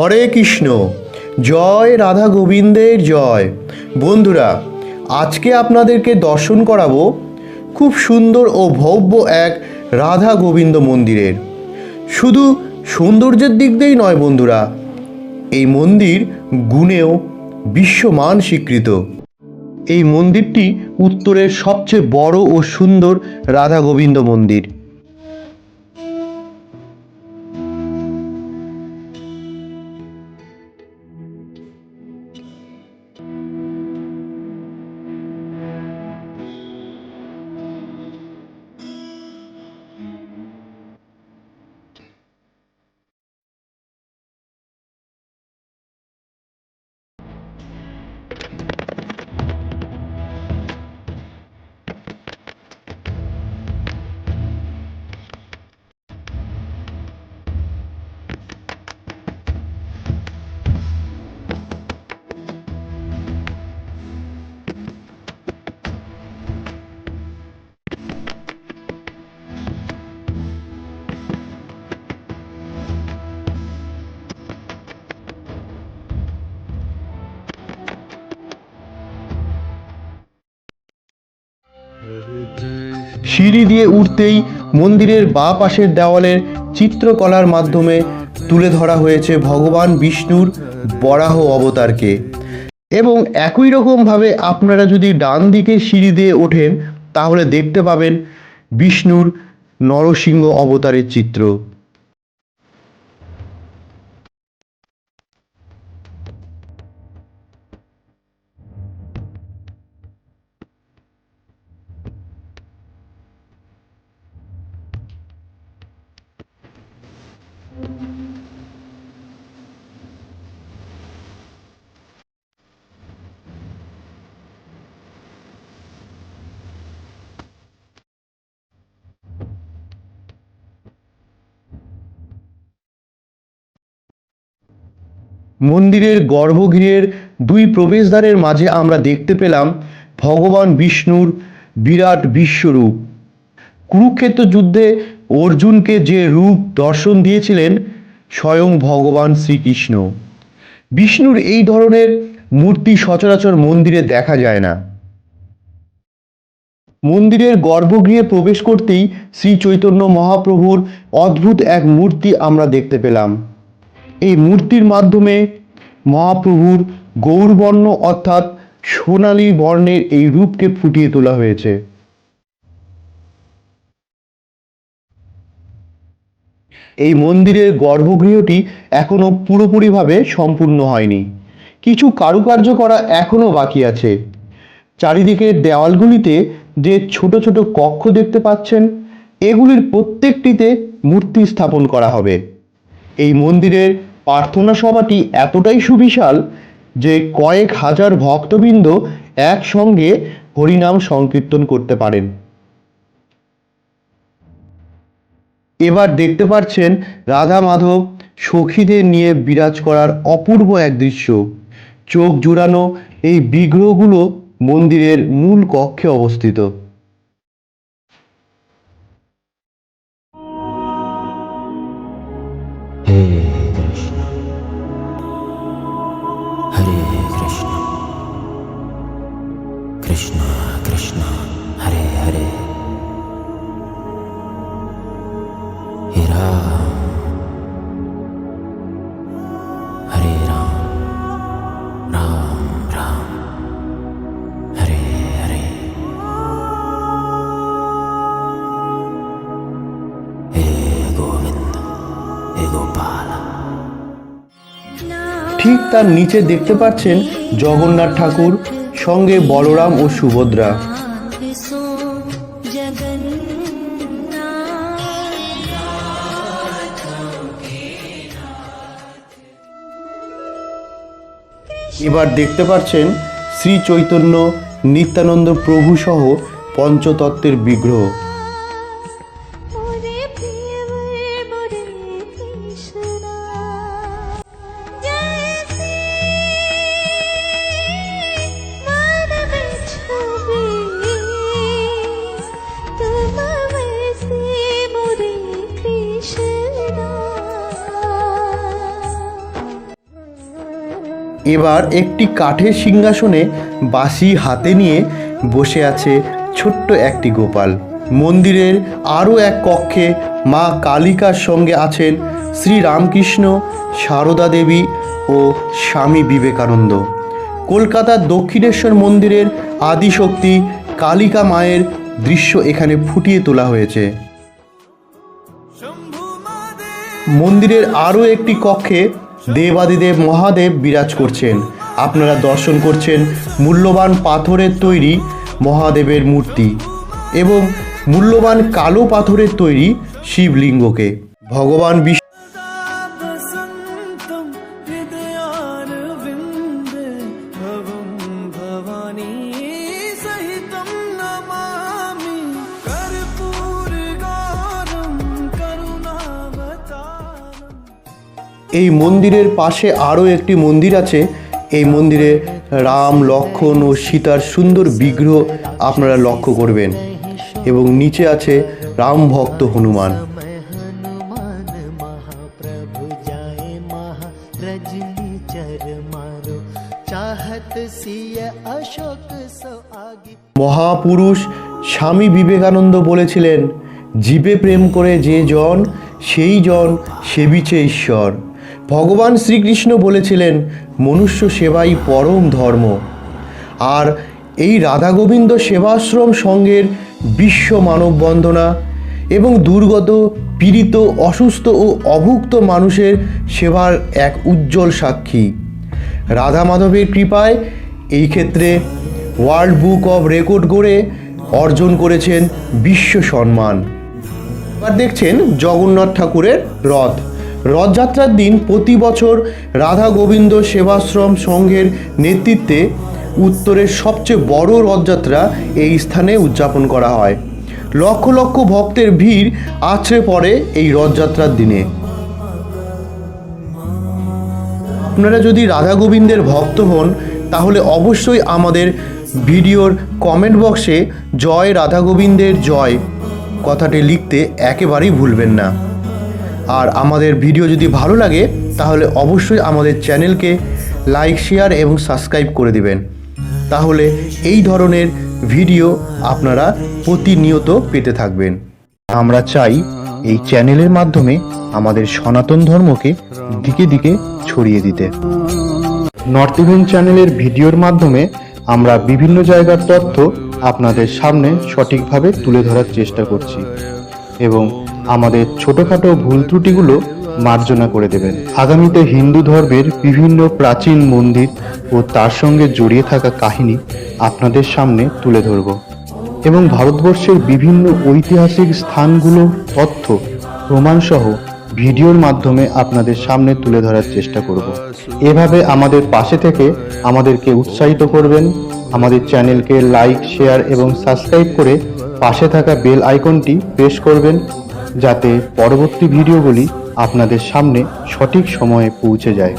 হরে কৃষ্ণ। জয় রাধা গোবিন্দের জয়। বন্ধুরা, আজকে আপনাদেরকে দর্শন করাবো খুব সুন্দর ও ভব্য এক রাধা গোবিন্দ মন্দিরের। শুধু সৌন্দর্যের দিক দিয়েই নয় বন্ধুরা, এই মন্দির গুণেও বিশ্বমান স্বীকৃত। এই মন্দিরটি উত্তরের সবচেয়ে বড় ও সুন্দর রাধা গোবিন্দ মন্দির। সিঁড়ি দিয়ে উঠতেই মন্দিরের বা পাশের দেওয়ালের চিত্রকলার মাধ্যমে তুলে ধরা হয়েছে ভগবান বিষ্ণুর বরাহ অবতারকে। এবং একই রকমভাবে আপনারা যদি ডান দিকে সিঁড়ি দিয়ে ওঠেন, তাহলে দেখতে পাবেন বিষ্ণুর নরসিংহ অবতারের চিত্র। মন্দিরের গর্ভগৃহের দুই প্রবেশদ্বারের মাঝে আমরা দেখতে পেলাম ভগবান বিষ্ণুর বিরাট বিশ্বরূপ। কুরুক্ষেত্র যুদ্ধে অর্জুনকে যে রূপ দর্শন দিয়েছিলেন, স্বয়ং ভগবান শ্রীকৃষ্ণ। বিষ্ণুর এই ধরনের মূর্তি সচরাচর মন্দিরে দেখা যায় না। মন্দিরের গর্ভগৃহে প্রবেশ করতেই শ্রী চৈতন্য মহাপ্রভুর অদ্ভুত এক মূর্তি আমরা দেখতে পেলাম। এই মূর্তির মাধ্যমে মহাপ্রভুর গৌরবর্ণ অর্থাৎ সোনালী বর্ণের এই রূপকে ফুটিয়ে তোলা হয়েছে। এই মন্দিরের গর্ভগৃহটি এখনও পুরোপুরিভাবে সম্পূর্ণ হয়নি। কিছু কারুকার্য করা এখনও বাকি আছে। চারিদিকের দেওয়ালগুলিতে যে ছোট ছোট কক্ষ দেখতে পাচ্ছেন, এগুলির প্রত্যেকটিতে মূর্তি স্থাপন করা হবে। এই মন্দিরের প্রার্থনা সভাটি এতটাই সুবিশাল যে কয়েক হাজার ভক্তবৃন্দ একসঙ্গে হরিনাম সংকীর্তন করতে পারেন। এবার দেখতে পাচ্ছেন রাধা মাধব সখীদের নিয়ে বিরাজ করার অপূর্ব এক দৃশ্য। চোখ জুড়ানো এই বিগ্রহগুলো মন্দিরের মূল কক্ষে অবস্থিত। हे ঠিক তার নিচে দেখতে পাচ্ছেন জগন্নাথ ঠাকুর, সঙ্গে বলরাম ও সুভদ্রা। এবার দেখতে পাচ্ছেন শ্রী চৈতন্য নিত্যানন্দ প্রভু সহ পঞ্চতত্ত্বের বিগ্রহ। এবার একটি কাঠের সিংহাসনে বাঁশি হাতে নিয়ে বসে আছে ছোট্ট একটি গোপাল। মন্দিরের আরও এক কক্ষে মা কালিকার সঙ্গে আছেন শ্রী রামকৃষ্ণ, সারদা দেবী ও স্বামী বিবেকানন্দ। কলকাতার দক্ষিণেশ্বর মন্দিরের আদিশক্তি কালিকা মায়ের দৃশ্য এখানে ফুটিয়ে তোলা হয়েছে। মন্দিরের আরও একটি কক্ষে দেবাদিদেব মহাদেব বিরাজ করছেন। আপনারা দর্শন করছেন মূল্যবান পাথরের তৈরি মহাদেবের মূর্তি এবং মূল্যবান কালো পাথরের তৈরি শিবলিঙ্গকে। ভগবান বিষ্ণু এই মন্দিরের পাশে আরও একটি মন্দির আছে। এই মন্দিরে রাম, লক্ষণ ও সীতার সুন্দর বিগ্রহ আপনারা লক্ষ্য করবেন। এবং নিচে আছে রাম ভক্ত হনুমান। মহাপুরুষ স্বামী বিবেকানন্দ বলেছিলেন, জীবে প্রেম করে যে জন, সেই জন সেবিছে ঈশ্বর। ভগবান শ্রীকৃষ্ণ বলেছিলেন, মনুষ্য সেবাই পরম ধর্ম। আর এই রাধা গোবিন্দ সেবাশ্রম সংঘের বিশ্ব মানব বন্দনা এবং দুর্গত, পীড়িত, অসুস্থ ও অভুক্ত মানুষের সেবার এক উজ্জ্বল সাক্ষী। রাধা মাধবের কৃপায় এই ক্ষেত্রে ওয়ার্ল্ড বুক অব রেকর্ড করে অর্জন করেছেন বিশ্ব সম্মান। এবার দেখছেন জগন্নাথ ঠাকুরের রথ। রথযাত্রার দিন প্রতি বছর রাধা গোবিন্দ সেবাশ্রম সংঘের নেতৃত্বে উত্তরের সবচেয়ে বড় রথযাত্রা এই স্থানে উদযাপন করা হয়। লক্ষ লক্ষ ভক্তের ভিড় আছড়ে পড়ে এই রথযাত্রার দিনে। আপনারা যদি রাধা গোবিন্দের ভক্ত হন, তাহলে অবশ্যই আমাদের ভিডিওর কমেন্ট বক্সে জয় রাধা গোবিন্দের জয় কথাটি লিখতে একেবারেই ভুলবেন না। আর আমাদের ভিডিও যদি ভালো লাগে, তাহলে অবশ্যই আমাদের চ্যানেলকে লাইক, শেয়ার এবং সাবস্ক্রাইব করে দিবেন। তাহলে এই ধরনের ভিডিও আপনারা প্রতিনিয়ত পেতে থাকবেন। আমরা চাই এই চ্যানেলের মাধ্যমে আমাদের সনাতন ধর্মকে দিকে দিকে ছড়িয়ে দিতে। নর্থ ইভেন চ্যানেলের ভিডিওর মাধ্যমে আমরা বিভিন্ন জায়গার তথ্য আপনাদের সামনে সঠিকভাবে তুলে ধরার চেষ্টা করছি এবং আমাদের ছোটখাটো ভুল ত্রুটিগুলো মার্জনা করে দেবেন। আগামীতে হিন্দু ধর্মের বিভিন্ন প্রাচীন মন্দির ও তার সঙ্গে জড়িয়ে থাকা কাহিনী আপনাদের সামনে তুলে ধরব। এবং ভারতবর্ষের বিভিন্ন ঐতিহাসিক স্থানগুলো, তথ্য, প্রমাণসহ ভিডিওর মাধ্যমে আপনাদের সামনে তুলে ধরার চেষ্টা করব। এভাবে আমাদের পাশে থেকে আমাদেরকে উৎসাহিত করবেন। আমাদের চ্যানেলকে লাইক, শেয়ার এবং সাবস্ক্রাইব করে পাশে থাকা বেল আইকনটি প্রেস করবেন। যাতে পরবর্তী ভিডিওগুলি আপনাদের সামনে সঠিক সময়ে পৌঁছে যায়।